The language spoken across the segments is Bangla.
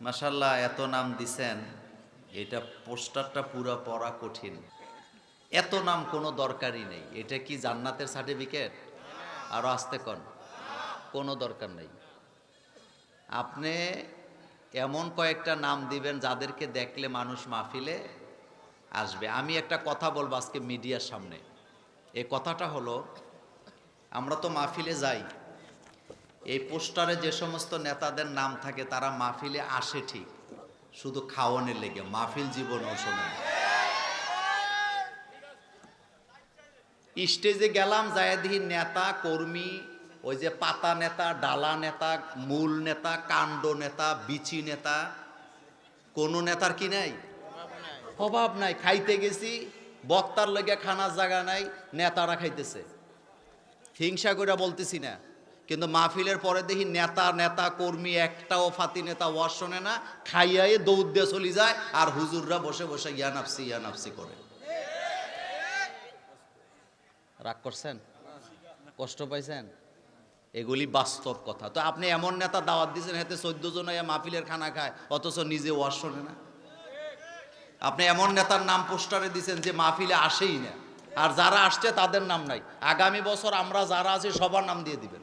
মাসাল্লাহ এত নাম দিছেন, এটা পোস্টারটা পুরো পড়া কঠিন। এত নাম কোনো দরকারই নেই। এটা কি জান্নাতের সার্টিফিকেট? আরও আসতে কন। কোনো দরকার নেই। আপনি এমন কয়েকটা নাম দিবেন যাদেরকে দেখলে মানুষ মাহফিলে আসবে। আমি একটা কথা বলব আজকে মিডিয়ার সামনে। এই কথাটা হলো, আমরা তো মাহফিলে যাই। এই পোস্টারে যে সমস্ত নেতাদের নাম থাকে, তারা মাহফিলে আসে ঠিক। শুধু খাওয়ানের লেগে, মাহফিল জীবনও শোনে স্টেজে গেলাম যায় দেখি নেতা, কর্মী, ওই যে পাতা নেতা, ডালা নেতা, মূল নেতা, কাণ্ড নেতা, বিচি নেতা। কোন নেতার কি নাই? অভাব নাই। খাইতে গেছি, বক্তার লেগে খানার জায়গা নাই, নেতারা খাইতেছে। হিংসা করে বলতেছি না। কিন্তু মাহফিলের পরে দেখি নেতা নেতা, কর্মী একটাও ফাতি নেতা ওয়াজ শোনে না খাইয়াই দৌড় দিয়ে চলে যায়, আর হুজুররা বসে বসে ইয়া নাফসি ইয়া নাফসি করে। রাগ করছেন? কষ্ট পাইছেন? এগুলি বাস্তব কথা। তো আপনি এমন নেতা দাওয়াত দিয়েছেন হাতে চোদ্দ জন মাহফিলের খানা খায়, অথচ নিজে ওয়াজ শোনে না। আপনি এমন নেতার নাম পোস্টারে দিয়েছেন যে মাহফিলে আসেই না। আর যারা আসছে তাদের নাম নাই। আগামী বছর আমরা যারা আছি, সবার নাম দিয়ে দিবেন।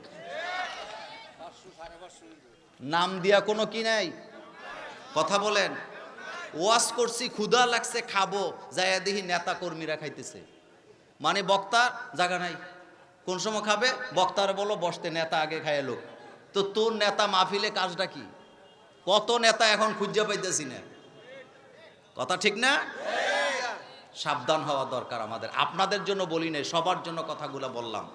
নাম দিয়া কোনো কি নাই? কথা বলেন। ওয়াজ করছি, ক্ষুধা লাগছে, খাব, যাইয়া দেখি নেতা কর্মীরা খাইতেছে। মানে বক্তা জায়গা নাই। কোন সময় খাবে? বক্তারে বলো, বসতে নেতা আগে খায় লোক তো তোর নেতা মাহফিলে কাজটা কি? কত নেতা এখন খুঁজে পাইতেছি না। কথা ঠিক না? সাবধান হওয়া দরকার আমাদের। আপনাদের জন্য বলি নাই, সবার জন্য কথাগুলো বললাম।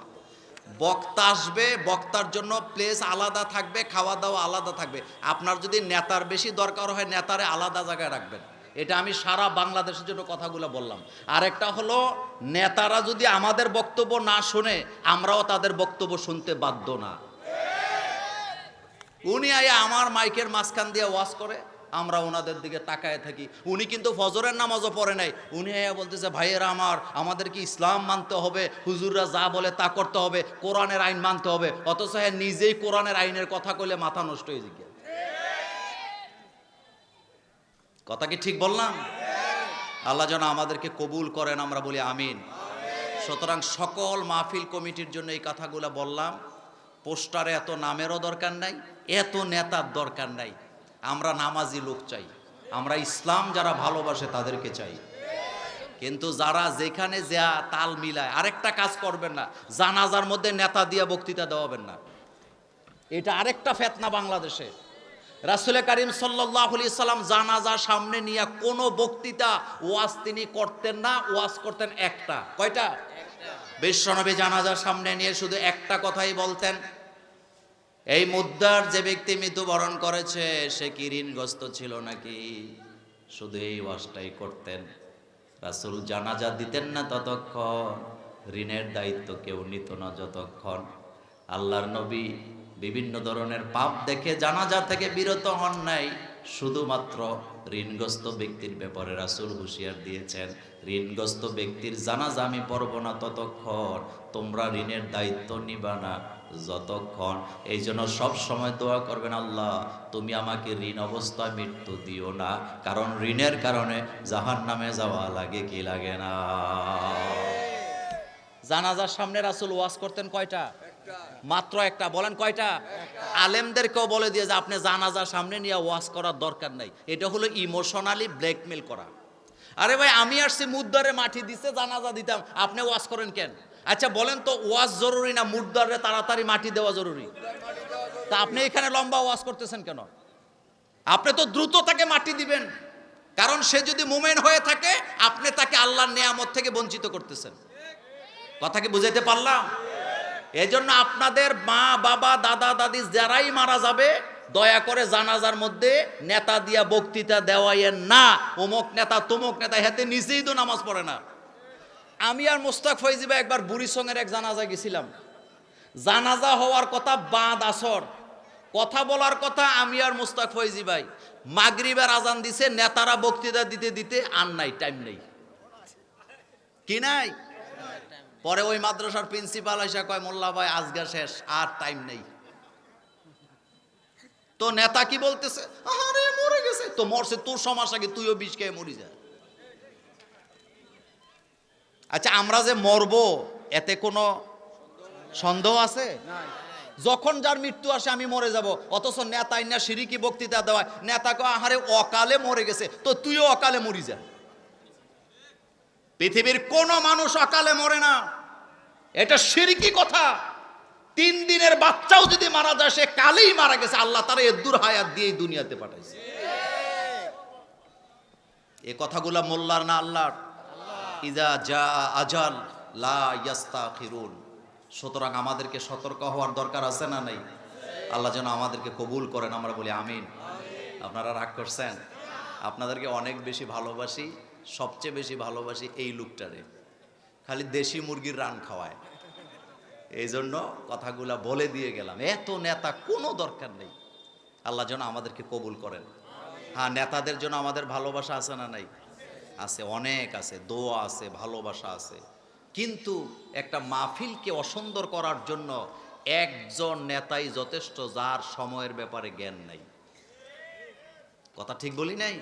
বক্তা আসবে, বক্তার জন্য প্লেস আলাদা থাকবে, খাওয়া দাওয়া আলাদা থাকবে। আপনার যদি নেতার বেশি দরকার হয়, নেতারে আলাদা জায়গায় রাখবেন। এটা আমি সারা বাংলাদেশের জন্য কথাগুলো বললাম। আরেকটা হলো, নেতারা যদি আমাদের বক্তব্য না শোনে, আমরাও তাদের বক্তব্য শুনতে বাধ্য না। উনি আয়া আমার মাইকের মাঝখান দিয়ে ওয়াজ করে। আমরা ওনাদের দিকে তাকায় থাকি। উনি কিন্তু ফজরের নামাজও পড়ে নাই। উনি বলতেছে, ভাইয়েরা আমার, আমাদেরকে ইসলাম মানতে হবে। হুজুররা যা বলে তা করতে হবে। কোরআনের আইন মানতে হবে। অথচ হ্যাঁ নিজেই কোরআনের আইনের কথা কইলে মাথা নষ্ট হয়ে যায় কথা কি ঠিক বললাম? আল্লাহ যেন আমাদেরকে কবুল করেন, আমরা বলি আমিন। সুতরাং সকল মাহফিল কমিটির জন্য এই কথাগুলো বললাম। পোস্টারে এত নামেরও দরকার নাই, এত নেতার দরকার নাই। আমরা নামাজি লোক চাই। আমরা ইসলাম যারা ভালোবাসে তাদেরকে চাই। কিন্তু যারা যেখানে যা তাল মিলায় আরেকটা কাজ করবেন না জানাজার মধ্যে নেতা দিয়ে বক্তৃতা দেওয়াবেন না। এটা আরেকটা ফেতনা বাংলাদেশে। রাসুল করিম সাল্লাহ সাল্লাম জানাজা সামনে নিয়ে কোনো বক্তৃতা ওয়াজ তিনি করতেন না ওয়াজ করতেন একটা। কয়টা? বিশ্বনবী জানাজার সামনে নিয়ে শুধু একটা কথাই বলতেন। এই মুদ্রার যে ব্যক্তি মৃত্যুবরণ করেছে, সে কি ঋণগ্রস্ত ছিল নাকি? শুধু এই ওয়াসটাই করতেন। রাসুল জানাজা দিতেন না ততক্ষণ। ঋণের দায়িত্ব কেউ নিত না যতক্ষণ। আল্লাহর নবী বিভিন্ন ধরনের পাপ দেখে জানাজা থেকে বিরত হন নাই। শুধুমাত্র ঋণগ্রস্ত ব্যক্তির ব্যাপারে রাসুল হুঁশিয়ার দিয়েছেন, ঋণগ্রস্ত ব্যক্তির জানাজা আমি পড়ব না ততক্ষণ, তোমরা ঋণের দায়িত্ব নিবা না যতক্ষণ। এই জন্য সব সময় দোয়া করবেন, আল্লাহ, তুমি আমাকে ঋণ অবস্থায় মৃত্যু দিও না, কারণ ঋণের কারণে জাহান নামে যাওয়া লাগে কি লাগে না। জানাজার সামনে রাসুল ওয়াজ করতেন কয়টা? মাত্র একটা, বলেন কয়টা? আলেমদেরকেও বলে দিয়ে যে আপনি জানাজা সামনে নিয়ে ওয়াজ করার দরকার নাই। এটা হলো ইমোশনালি ব্ল্যাকমেল করা। আরে ভাই, আমি আসছি মুদ্দারে মাটি দিছে, জানাজা দিতাম। আপনি ওয়াজ করেন কেন? আচ্ছা বলেন তো, ওয়াজ জরুরি না মুদ্দারে তাড়াতাড়ি মাটি দেওয়া জরুরি? তা আপনি এখানে লম্বা ওয়াজ করতেছেন কেন? আপনি তো দ্রুত তাকে মাটি দিবেন। কারণ সে যদি মোমেন হয়ে থাকে, আপনি তাকে আল্লাহর নেয়ামত থেকে বঞ্চিত করতেছেন। কথা কি বুঝাইতে পারলাম? এজন্য আপনাদের মা, বাবা, দাদা, দাদি যারাই মারা যাবে, দয়া করে জানাজার মধ্যে নেতা দিয়া বক্তৃতা দেওয়াইয়ের না। অমুক নেতা, তমুক নেতা, হাতে নিজেই তো নামাজ পড়ে না। আমি আর মোস্তাক ফৈজিবা একবার বুড়িসঙ্গের এক জানাজা গেছিলাম। জানাজা হওয়ার কথা বাঁধ আসর। কথা বলার কথা আমি আর মোস্তাক ফৈজি ভাই মাগরিবের আজান দিছে, নেতারা বক্তৃতা দিতে দিতে আর নাই, টাইম নেই। কি নাই? পরে ওই মাদ্রাসার প্রিন্সিপাল এসে কয়, মোল্লা ভাই, আজগা শেষ, আর টাইম নেই। তো নেতা কি বলতেছে আরে মরে গেছে। তো মরছে, তোর সমাজ আগে তুইও বিষ খেয়ে মরি যা। আচ্ছা আমরা যে মরবো, এতে কোনো সন্দেহ আছে? যখন যার মৃত্যু আসে, আমি মরে যাব। অথচ নেতাই না সিরিকি বক্তৃতা দেওয়া নেতাকে আহারে, অকালে মরে গেছে। তো তুইও অকালে মরি যা। পৃথিবীর কোনো মানুষ অকালে মরে না। এটা সিরিকি কথা। তিন দিনের বাচ্চাও যদি মারা যায়, সে কালেই মারা গেছে। আল্লাহ তারা এদুর হায়াত দিয়ে দুনিয়াতে পাঠাইছে। এ কথাগুলা মোল্লার না আল্লাহর? ইজা যা আজাল লা ইয়াস্তাখিরুন। সুতরাং আমাদেরকে সতর্ক হওয়ার দরকার আছে না নাই? আল্লাহ যেন আমাদেরকে কবুল করেন, আমরা বলি আমিন। আপনারা রাগ করছেন? আপনাদেরকে অনেক বেশি ভালোবাসি। সবচেয়ে বেশি ভালোবাসি এই লোকটারে। খালি দেশি মুরগির রান খাওয়ায়। এই জন্য কথাগুলা বলে দিয়ে গেলাম। এত নেতা কোনো দরকার নেই। আল্লাহ যেন আমাদেরকে কবুল করেন। হ্যাঁ নেতাদের জন্য আমাদের ভালোবাসা আছে না নাই? আছে, অনেক আছে। দোয়া আছে, ভালোবাসা আছে। কিন্তু একটা মাহফিলকে অসুন্দর করার জন্য একজন নেতাই যথেষ্ট, যার সময়ের ব্যাপারে জ্ঞান নাই। কথা ঠিক বলি নাই?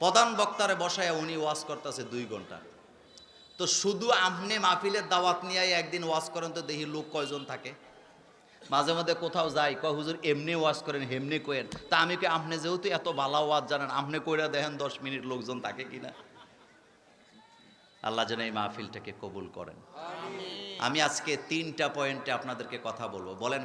প্রধান বক্তারে বসায় উনি ওয়াজ করতেছে দুই ঘণ্টা। তো শুধু আপনি মাহফিলের দাওয়াত নিয়ে একদিন ওয়াজ করেন তো দেখি লোক কয়জন থাকে? মাঝে মধ্যে কোথাও যাই, কয়, হুজুর, এমনি ওয়াজ করেন, হেমনি কয়েন তা আমি কি, আপনি যেহেতু এত বালা ওয়াজ জানেন, আপনি কইরা দেখেন দশ মিনিট লোকজন থাকে কিনা? আল্লাহ যেন এই মাহফিলটাকে কবুল করেন। আমি আজকে তিনটা পয়েন্টে আপনাদেরকে কথা বলব। বলেন